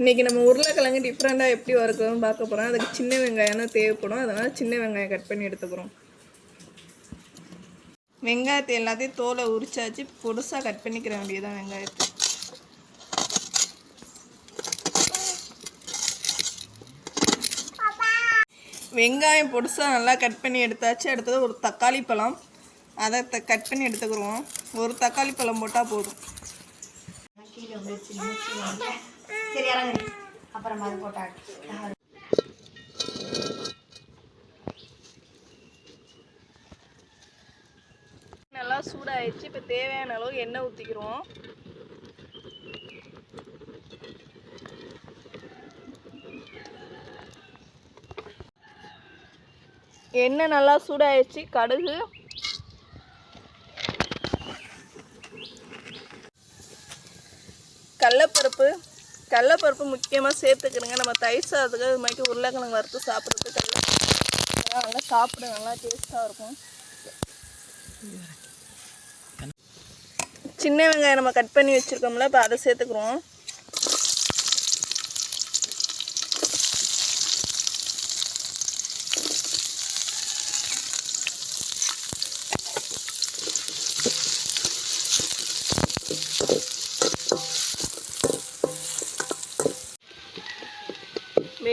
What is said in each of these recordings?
இன்றைக்கி நம்ம உருளைக்கிழங்கு டிஃப்ரெண்ட்டாக எப்படி வறுக்கிறோம்னு பார்க்க போகிறோம் அதுக்கு சின்ன வெங்காயம் தான் தேவைப்படும். அதனால் சின்ன வெங்காயம் கட் பண்ணி எடுத்துக்கிறோம் வெங்காயத்தை எல்லாத்தையும் தோலை உரிச்சாச்சு. பொடுசாக கட் பண்ணிக்கிற வேண்டியதான் வெங்காயத்தை. வெங்காயம் பொடுசாக நல்லா கட் பண்ணி எடுத்தாச்சு. அடுத்தது ஒரு தக்காளி பழம். அதை த கட் பண்ணி எடுத்துக்கிடுவோம் ஒரு தக்காளி பழம் போட்டால் போதும். சரி இறங்கு. அப்புறம் அது போட்டாடு நல்லா சூடாயிடுச்சு. இப்போ தேவையான அளவு எண்ணெய் ஊற்றிக்கிறோம் எண்ணெய் நல்லா சூடாயிடுச்சு. கடுகு. கடலப்பருப்பு. கடலப்பருப்பு முக்கியமாக சேர்த்துக்கிறோங்க. நம்ம தயிர் சாதத்துக்கு அது மாதிரி உருளைக்கிழங்கு வறுத்து சாப்பிட்றதுக்கு கடல அதெல்லாம் நல்லா சாப்பிட நல்லா டேஸ்ட்டாக இருக்கும். சின்ன வெங்காயம் நம்ம கட் பண்ணி வச்சுருக்கோம்ல இப்போ அதை சேர்த்துக்குறோம்.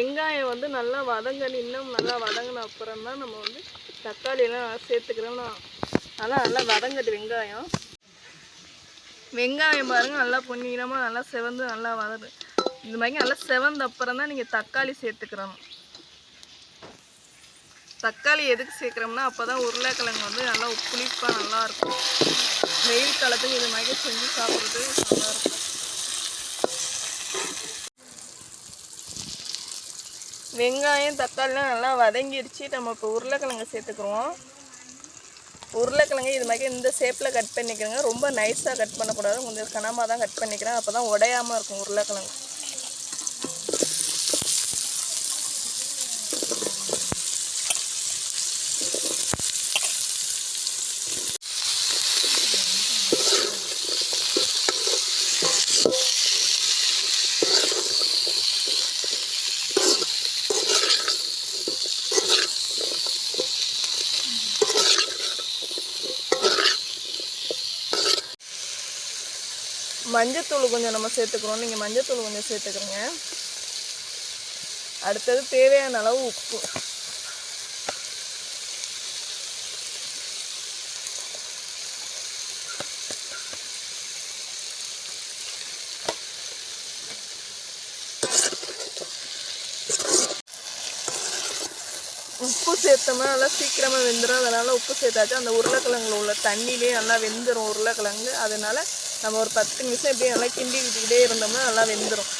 வெங்காயம் வந்து நல்லா வதங்க இன்னும் நல்லா வதங்கின அப்புறம் தான் நம்ம வந்து தக்காளியெல்லாம் சேர்த்துக்கிறோம்னா நல்லா நல்லா வதங்குது வெங்காயம். வெங்காயம் பாருங்க நல்லா பொன்னிறமாக நல்லா செவந்து நல்லா வதது இந்த மாதிரி நல்லா செவந்த அப்புறம் தான் நீங்கள் தக்காளி சேர்த்துக்கிறணும். தக்காளி எதுக்கு சேர்க்குறோம்னா அப்போ தான் உருளைக்கிழங்கு வந்து நல்லா புளிப்பாக நல்லாயிருக்கும் வெயில் காலத்துக்கு இது மாதிரி செஞ்சு சாப்பிட்றது நல்லாயிருக்கும் வெங்காயம் தக்காளிலாம் நல்லா வதங்கிடுச்சு நம்ம இப்போ உருளைக்கிழங்கு சேர்த்துக்குருவோம் உருளைக்கிழங்கு இது மாதிரி இந்த ஷேப்பில் கட் பண்ணிக்கிறேங்க. ரொம்ப நைஸாக கட் பண்ணக்கூடாது. கொஞ்சம் கனமாக தான் கட் பண்ணிக்கிறேன். அப்போ தான் உடையாமல் இருக்கும் உருளைக்கிழங்கு. மஞ்சத்தூள் கொஞ்சம் நம்ம சேர்த்துக்கிறோம் நீங்கள் மஞ்சத்தூள் கொஞ்சம் சேர்த்துக்கிறோங்க அடுத்தது தேவையான அளவு உப்பு. உப்பு சேர்த்தோம்னா நல்லா சீக்கிரமாக வெந்துடும் அதனால் உப்பு சேர்த்தாச்சு. அந்த உருளைக்கிழங்குல உள்ள தண்ணியிலே நல்லா வெந்துடும் உருளைக்கிழங்கு. அதனால நம்ம ஒரு பத்து நிமிஷம் இப்படியே நல்லா கிண்டி விட்டுக்கிட்டே இருந்தோம்னா நல்லா வெந்துடும்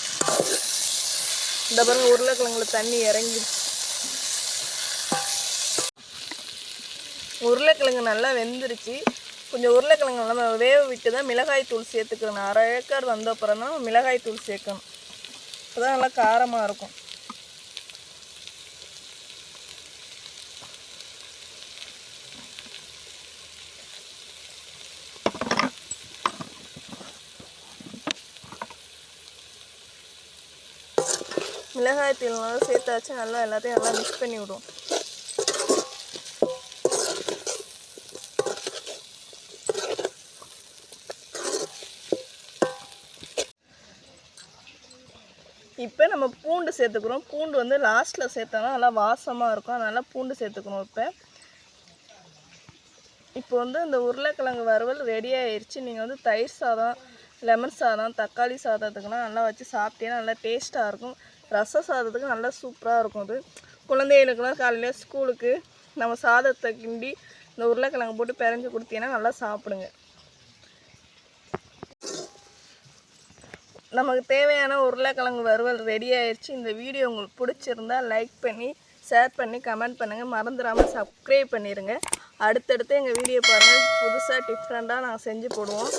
இந்த பாருங்க உருளைக்கிழங்குல தண்ணி இறங்கிடுச்சு. உருளைக்கிழங்கு நல்லா வெந்துருச்சு. கொஞ்சம் உருளைக்கிழங்கு நல்லா வேக விட்டு தான் மிளகாய் தூள் சேர்த்துக்கணும். அரை ஏக்கர் வந்த அப்புறம் தான் மிளகாய் தூள் சேர்க்கணும். அப்போ தான் நல்லா காரமாக இருக்கும். மிளகாய் தூள் நல்லா சேர்த்தாச்சு நல்லா எல்லாத்தையும் நல்லா மிக்ஸ் பண்ணி விடும் இப்போ நம்ம பூண்டு சேர்த்துக்கிறோம். பூண்டு வந்து லாஸ்ட்டில் சேர்த்தோம்னா நல்லா வாசமாக இருக்கும். அதனால் பூண்டு சேர்த்துக்கணும் இப்போ. இப்போ வந்து இந்த உருளைக்கிழங்கு வறுவல் ரெடி ஆயிடுச்சு நீங்கள் வந்து தயிர் சாதம் லெமன் சாதம் தக்காளி சாதத்துக்குலாம் நல்லா வச்சு சாப்பிட்டீங்கன்னா நல்லா டேஸ்ட்டாக இருக்கும். ரச சாதத்துக்கு நல்லா சூப்பராக இருக்கும் அது. குழந்தைகளுக்குலாம் காலையில் ஸ்கூலுக்கு நம்ம சாதத்தை கிண்டி இந்த உருளைக்கிழங்கு போட்டு பிறஞ்சு கொடுத்தீங்கன்னா நல்லா சாப்பிடுங்க. நமக்கு தேவையான உருளைக்கிழங்கு வறுவல் ரெடி ஆயிடுச்சு. இந்த வீடியோ உங்களுக்கு பிடிச்சிருந்தா லைக் பண்ணி ஷேர் பண்ணி கமெண்ட் பண்ணுங்கள் மறந்துடாமல் சப்ஸ்கிரைப் பண்ணிடுங்க அடுத்தடுத்து எங்கள் வீடியோ பாருங்கள் புதுசாக டிஃப்ரெண்ட்டாக நாங்கள் செஞ்சு போடுவோம்.